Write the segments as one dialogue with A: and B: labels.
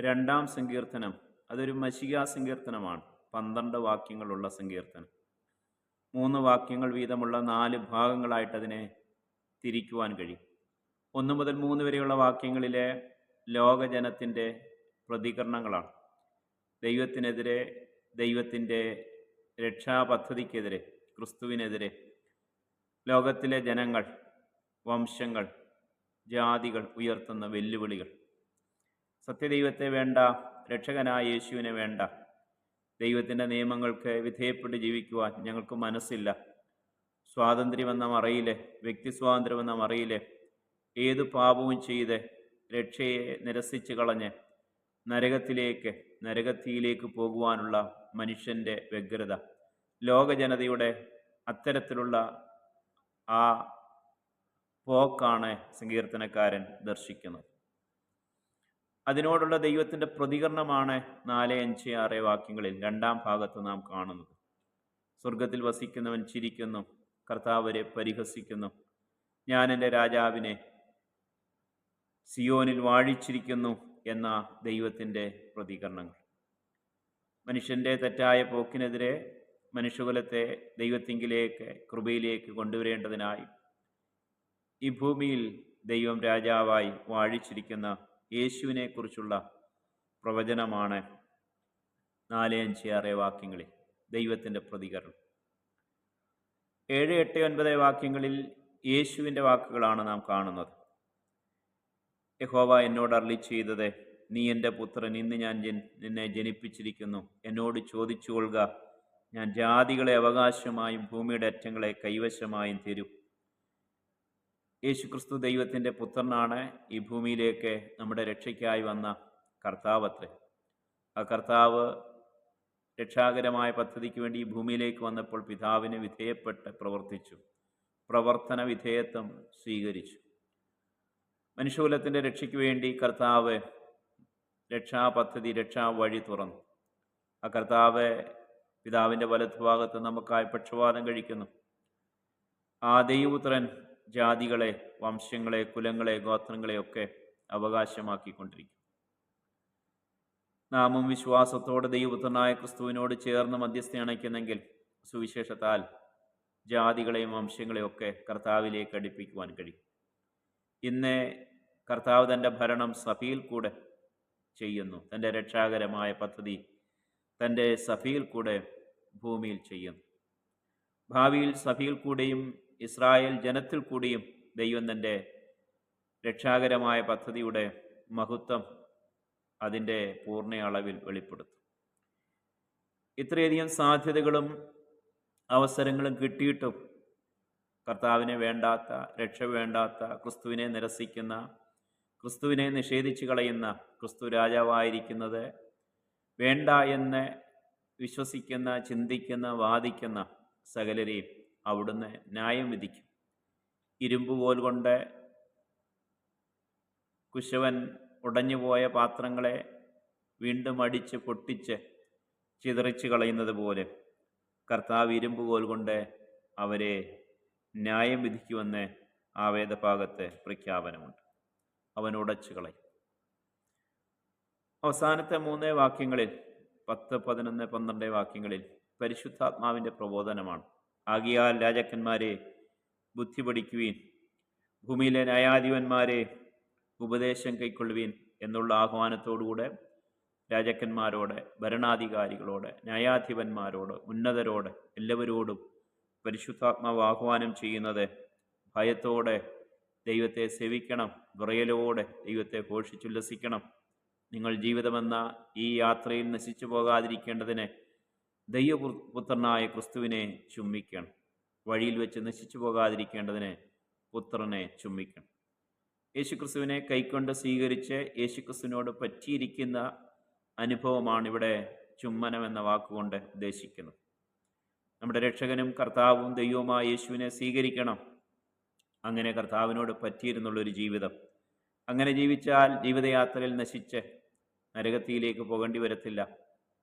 A: രണ്ടാം സങ്കീർത്തനം അതൊരു മഷിക സങ്കീർത്തനമാണ്. പന്ത്രണ്ട് വാക്യങ്ങളുള്ള സങ്കീർത്തനം. മൂന്ന് വാക്യങ്ങൾ വീതമുള്ള നാല് ഭാഗങ്ങളായിട്ട് അതിനെ തിരിക്കുവാൻ കഴിയും. ഒന്ന് മുതൽ മൂന്ന് വരെയുള്ള വാക്യങ്ങളിലെ ലോകജനത്തിന്റെ പ്രതികരണങ്ങളാണ്. ദൈവത്തിനെതിരെ ദൈവത്തിന്റെ രക്ഷാപദ്ധതിക്കെതിരെ ക്രിസ്തുവിനെതിരെ ലോകത്തിലെ ജനങ്ങൾ വംശങ്ങൾ ജാതികൾ ഉയർത്തുന്ന വെല്ലുവിളികൾ. സത്യദൈവത്തെ വേണ്ട രക്ഷകനായ യേശുവിനെ വേണ്ട. ദൈവത്തിന്റെ നിയമങ്ങൾക്ക് വിധേയപ്പെട്ട് ജീവിക്കുവാൻ ഞങ്ങൾക്ക് മനസ്സില്ല. സ്വാതന്ത്ര്യമെന്ന മറയിലെ വ്യക്തി സ്വാതന്ത്ര്യമെന്ന മറയിലെ ഏതു പാപവും ചെയ്ത് രക്ഷയെ നിരസിച്ച് കളഞ്ഞ് നരകത്തിലേക്ക് നരകത്തിയിലേക്ക് പോകുവാനുള്ള മനുഷ്യന്റെ വ്യഗ്രത. ലോകജനതയുടെ അത്തരത്തിലുള്ള ആ പോക്കാണ് സങ്കീർത്തനക്കാരൻ ദർശിക്കുന്നത്. അതിനോടുള്ള ദൈവത്തിന്റെ പ്രതികരണമാണ് നാല് അഞ്ച് ആറ് വാക്യങ്ങളിൽ രണ്ടാം ഭാഗത്ത് നാം കാണുന്നത്. സ്വർഗത്തിൽ വസിക്കുന്നവൻ ചിരിക്കുന്നു കർത്താവരെ പരിഹസിക്കുന്നു. ഞാൻ എന്റെ രാജാവിനെ സിയോനിൽ വാഴിച്ചിരിക്കുന്നു എന്ന ദൈവത്തിന്റെ പ്രതികരണങ്ങൾ. മനുഷ്യന്റെ തെറ്റായ പോക്കിനെതിരെ മനുഷ്യകുലത്തെ ദൈവത്തിങ്കിലേക്ക് കൃപയിലേക്ക് കൊണ്ടുവരേണ്ടതിനായി ഈ ഭൂമിയിൽ ദൈവം രാജാവായി വാഴിച്ചിരിക്കുന്ന യേശുവിനെ കുറിച്ചുള്ള പ്രവചനമാണ് നാല് അഞ്ച് ആറ് വാക്യങ്ങളിൽ ദൈവത്തിന്റെ പ്രതികരണം. ഏഴ് എട്ട് ഒൻപത് വാക്യങ്ങളിൽ യേശുവിന്റെ വാക്കുകളാണ് നാം കാണുന്നത്. യഹോവ എന്നോട് അർളി ചെയ്തത് നീ എന്റെ പുത്രൻ ഇന്ന് ഞാൻ നിന്നെ ജനിപ്പിച്ചിരിക്കുന്നു. എന്നോട് ചോദിച്ചു കൊള്ളുക ഞാൻ ജാതികളെ അവകാശമായും ഭൂമിയുടെ അറ്റങ്ങളെ കൈവശമായും തരും. യേശുക്രിസ്തു ദൈവത്തിന്റെ പുത്രനാണ് ഈ ഭൂമിയിലേക്ക് നമ്മുടെ രക്ഷയ്ക്കായി വന്ന കർത്താവത്രേ ആ കർത്താവ് രക്ഷാകരമായ പദ്ധതിക്ക് വേണ്ടി ഈ ഭൂമിയിലേക്ക് വന്നപ്പോൾ പിതാവിന് വിധേയപ്പെട്ട് പ്രവർത്തിച്ചു. പ്രവർത്തന വിധേയത്വം സ്വീകരിച്ചു. മനുഷ്യകുലത്തിന്റെ രക്ഷയ്ക്ക് വേണ്ടി കർത്താവ് രക്ഷാ പദ്ധതി രക്ഷാ വഴി തുറന്നു. ആ കർത്താവ് പിതാവിന്റെ വലത്തുഭാഗത്ത് നമുക്കായി പക്ഷപാതം കഴിക്കുന്നു. ആ ദൈവപുത്രൻ ജാതികളെ വംശങ്ങളെ കുലങ്ങളെ ഗോത്രങ്ങളെ ഒക്കെ അവകാശമാക്കിക്കൊണ്ടിരിക്കും. നാമും വിശ്വാസത്തോടെ ദൈവത്തനായ ക്രിസ്തുവിനോട് ചേർന്ന് മധ്യസ്ഥ അണയ്ക്കുന്നെങ്കിൽ സുവിശേഷത്താൽ ജാതികളെയും വംശങ്ങളെയും ഒക്കെ കർത്താവിലേക്ക് അടുപ്പിക്കുവാൻ കഴിയും. ഇന്ന് കർത്താവ് തന്റെ ഭരണം സഭയിൽ കൂടെ ചെയ്യുന്നു. തന്റെ രക്ഷാകരമായ പദ്ധതി തന്റെ സഭയിൽ കൂടെ ഭൂമിയിൽ ചെയ്യുന്നു. ഭാവിയിൽ സഭയിൽ കൂടെയും ഇസ്രായേൽ ജനത്തിൽ കൂടിയും ദൈവം തന്റെ രക്ഷാകരമായ പദ്ധതിയുടെ മഹത്വം അതിന്റെ പൂർണ അളവിൽ വെളിപ്പെടുത്തും. ഇത്രയധികം സാധ്യതകളും അവസരങ്ങളും കിട്ടിയിട്ടും കർത്താവിനെ വേണ്ടാത്ത രക്ഷ വേണ്ടാത്ത ക്രിസ്തുവിനെ നിരസിക്കുന്ന ക്രിസ്തുവിനെ നിഷേധിച്ചു കളയുന്ന ക്രിസ്തു രാജാവായിരിക്കുന്നത് വേണ്ട എന്ന് വിശ്വസിക്കുന്ന ചിന്തിക്കുന്ന വാദിക്കുന്ന സകലരെയും അവിടുന്ന് ന്യായം വിധിക്കും. ഇരുമ്പ് പോൽ കൊണ്ട് കുശവൻ ഉടഞ്ഞുപോയ പാത്രങ്ങളെ വീണ്ടും അടിച്ച് പൊട്ടിച്ച് ചിതറിച്ച് കളയുന്നത് പോലെ കർത്താവ് ഇരുമ്പുകോൽ കൊണ്ട് അവരെ ന്യായം വിധിക്കുമെന്ന് ആ വേദഭാഗത്ത് പ്രഖ്യാപനമുണ്ട്. അവൻ ഉടച്ചു കളയും. അവസാനത്തെ മൂന്നേ വാക്യങ്ങളിൽ പത്ത് പതിനൊന്ന് പന്ത്രണ്ട് വാക്യങ്ങളിൽ പരിശുദ്ധാത്മാവിന്റെ പ്രബോധനമാണ്. ആകിയാൽ രാജാക്കന്മാരെ ബുദ്ധി പഠിക്കുവീൻ ഭൂമിയിലെ ന്യായാധിപന്മാരെ ഉപദേശം കൈക്കൊള്ളുവീൻ എന്നുള്ള ആഹ്വാനത്തോടുകൂടെ രാജാക്കന്മാരോട് ഭരണാധികാരികളോട് ന്യായാധിപന്മാരോട് ഉന്നതരോട് എല്ലാവരോടും പരിശുദ്ധാത്മാവ് ആഹ്വാനം ചെയ്യുന്നത് ഭയത്തോടെ ദൈവത്തെ സേവിക്കണം വിറയലോടെ ദൈവത്തെ ഘോഷിച്ചുല്ലസിക്കണം. നിങ്ങൾ ജീവിതമെന്ന ഈ യാത്രയിൽ നശിച്ചു പോകാതിരിക്കേണ്ടതിന് ദൈവപുത്രനായ ക്രിസ്തുവിനെ ചുംബിക്കണം. വഴിയിൽ വെച്ച് നശിച്ചു പോകാതിരിക്കേണ്ടതിന് പുത്രനെ ചുംബിക്കണം. യേശുക്രിസ്തുവിനെ കൈക്കൊണ്ട് സ്വീകരിച്ച് യേശുക്രിസ്തുവിനോട് പറ്റിയിരിക്കുന്ന അനുഭവമാണ് ഇവിടെ ചുമ്മനം എന്ന വാക്കുകൊണ്ട് ഉദ്ദേശിക്കുന്നത്. നമ്മുടെ രക്ഷകനും കർത്താവും ദൈവവുമായ യേശുവിനെ സ്വീകരിക്കണം. അങ്ങനെ കർത്താവിനോട് പറ്റിയിരുന്നുള്ളൊരു ജീവിതം. അങ്ങനെ ജീവിച്ചാൽ ജീവിതയാത്രയിൽ നശിച്ച് നരകത്തിയിലേക്ക് പോകേണ്ടി വരത്തില്ല.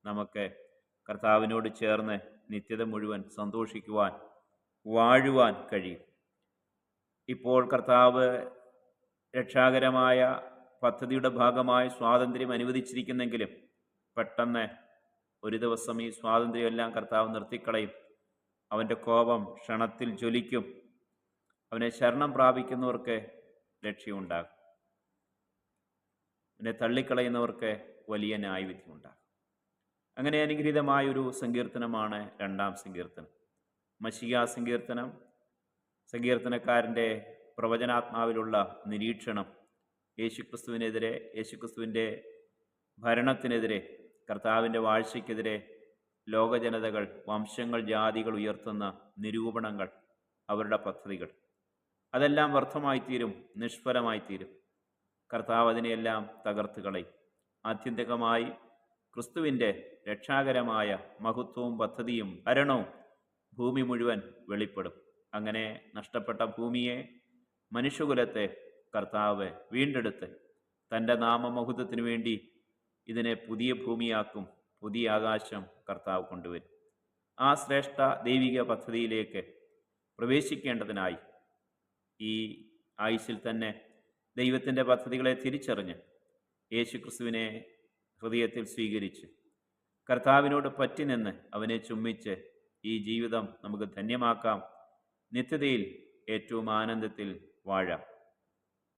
A: നമുക്ക് കർത്താവിനോട് ചേർന്ന് നിത്യത മുഴുവൻ സന്തോഷിക്കുവാൻ വാഴുവാൻ കഴിയും. ഇപ്പോൾ കർത്താവ് രക്ഷാകരമായ പദ്ധതിയുടെ ഭാഗമായി സ്വാതന്ത്ര്യം അനുവദിച്ചിരിക്കുന്നെങ്കിലും പെട്ടെന്ന് ഒരു ദിവസം ഈ സ്വാതന്ത്ര്യമെല്ലാം കർത്താവ് നിർത്തിക്കളയും. അവന്റെ കോപം ക്ഷണത്തിൽ ജ്വലിക്കും. അവനെ ശരണം പ്രാപിക്കുന്നവർക്ക് രക്ഷയുണ്ടാകും. അവനെ തള്ളിക്കളയുന്നവർക്ക് വലിയ ന്യായവിധി ഉണ്ടാകും അങ്ങനെ അനുഗ്രഹീതമായൊരു സങ്കീർത്തനമാണ് രണ്ടാം സങ്കീർത്തനം. മഷിക സങ്കീർത്തനം സങ്കീർത്തനക്കാരന്റെ പ്രവചനാത്മാവിലുള്ള നിരീക്ഷണം യേശുക്രിസ്തുവിനെതിരെ യേശുക്രിസ്തുവിന്റെ ഭരണത്തിനെതിരെ കർത്താവിന്റെ വാഴ്ചയ്ക്കെതിരെ ലോകജനതകൾ വംശങ്ങൾ ജാതികൾ ഉയർത്തുന്ന നിരൂപണങ്ങൾ അവരുടെ പദ്ധതികൾ. അതെല്ലാം വ്യർത്ഥമായിത്തീരും നിഷ്ഫലമായിത്തീരും. കർത്താവ് അതിനെയെല്ലാം തകർത്ത് കളയും. ആത്യന്തികമായി ക്രിസ്തുവിന്റെ രക്ഷാകരമായ മഹത്വവും പദ്ധതിയും ഭരണവും ഭൂമി മുഴുവൻ വെളിപ്പെടും. അങ്ങനെ നഷ്ടപ്പെട്ട ഭൂമിയെ മനുഷ്യകുലത്തെ കർത്താവ് വീണ്ടെടുത്ത് തന്റെ നാമമഹത്വത്തിനു വേണ്ടി ഇതിനെ പുതിയ ഭൂമിയാക്കും പുതിയ ആകാശം കർത്താവ് കൊണ്ടുവരും. ആ ശ്രേഷ്ഠ ദൈവിക പദ്ധതിയിലേക്ക് പ്രവേശിക്കേണ്ടതിനായി ഈ ആയുസിൽ തന്നെ ദൈവത്തിന്റെ പദ്ധതികളെ തിരിച്ചറിഞ്ഞ് യേശുക്രിസ്തുവിനെ ഹൃദയത്തിൽ സ്വീകരിച്ച്. കർത്താവിനോട് പറ്റിനെന്ന് അവനെ ചുമ്മിച്ച് ഈ ജീവിതം നമുക്ക് ധന്യമാക്കാം. നിത്യതയിൽ ഏറ്റവും ആനന്ദത്തിൽ വാഴാം.